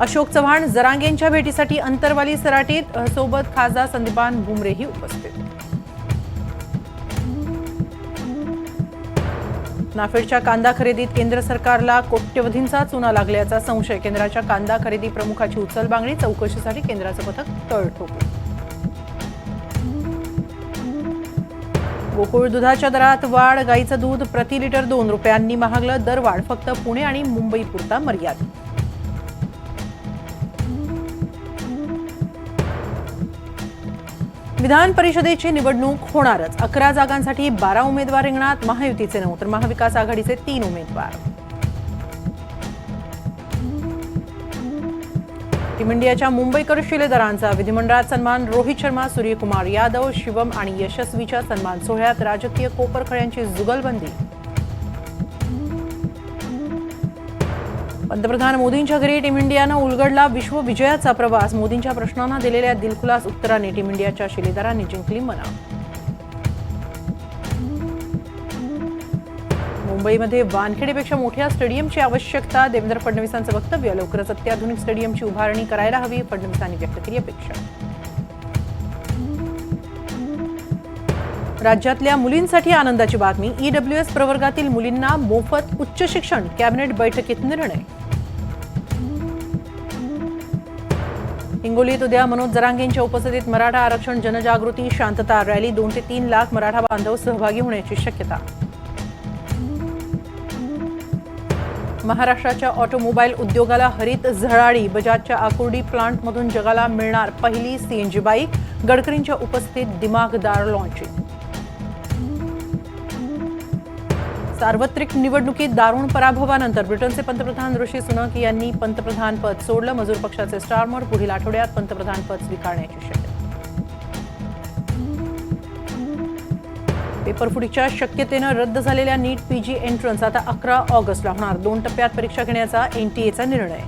अशोक चव्हाण जरांगेंच्या भेटीसाठी अंतरवाली सराटीत. सोबत खासदार संदीपान भुमरेही उपस्थित. नाफेडच्या कांदा खरेदीत केंद्र सरकारला कोट्यवधींचा चुना लागल्याचा संशय. केंद्राच्या कांदा खरेदी प्रमुखाची उचलबांगडी चौकशीसाठी केंद्राचं पथक तळ ठोकलं गोकुळ दुधाच्या दरात वाढ गाईचं दूध प्रति लिटर दोन रुपयांनी महागलं. दरवाढ फक्त पुणे आणि मुंबई पुरता मर्यादित. विधान परिषदेची निवडणूक होणारच. अकरा जागांसाठी बारा उमेदवार रिंगणात. महायुतीचे नऊ तर महाविकास आघाडीचे तीन उमेदवार. टीम इंडियाच्या मुंबईकर शिलेदारांचा विधिमंडळात सन्मान. रोहित शर्मा सूर्यकुमार यादव शिवम आणि यशस्वीच्या सन्मान सोहळ्यात राजकीय कोपरखळ्यांची जुगलबंदी. पंतप्रधान मोदींच्या घरी टीम इंडियानं उलगडला विश्वविजयाचा प्रवास. मोदींच्या प्रश्नांना दिलेल्या दिलखुलास उत्तराने टीम इंडियाच्या शिलेदारांनी जिंकली मना. मुंबईमध्ये वानखेडेपेक्षा मोठ्या स्टेडियमची आवश्यकता देवेंद्र फडणवीसांचं वक्तव्य लवकरच अत्याधुनिक स्टेडियमची उभारणी करायला हवी फडणवीसांनी व्यक्त केली अपेक्षा. राज्यातल्या मुलींसाठी आनंदाची बातमी. ईडब्ल्यू एस प्रवर्गातील मुलींना मोफत उच्च शिक्षण कॅबिनेट बैठकीत निर्णय. हिंगोलीत उद्या मनोज जरांगेंच्या उपस्थितीत मराठा आरक्षण जनजागृती शांतता रॅली दोन ते तीन लाख मराठा बांधव सहभागी होण्याची शक्यता. महाराष्ट्राच्या ऑटोमोबाईल उद्योगाला हरित झळाळी बजाजच्या आकुर्डी प्लांटमधून जगाला मिळणार पहिली सीएनजी बाईक गडकरींच्या उपस्थितीत दिमागदार लॉन्चिंग सार्वत्रिक निवडणुकीत दारुण पराभवानंतर ब्रिटनचे पंतप्रधान ऋषी सुनक यांनी पंतप्रधानपद सोडलं. मजूर पक्षाचे स्टारमर पुढील आठवड्यात पंतप्रधानपद स्वीकारण्याची शक्यता. पेपरफुटीच्या शक्यतेनं रद्द झालेल्या नीट पीजी एंट्रन्स आता अकरा ऑगस्टला होणार. दोन टप्प्यात परीक्षा घेण्याचा एनटीएचा निर्णय.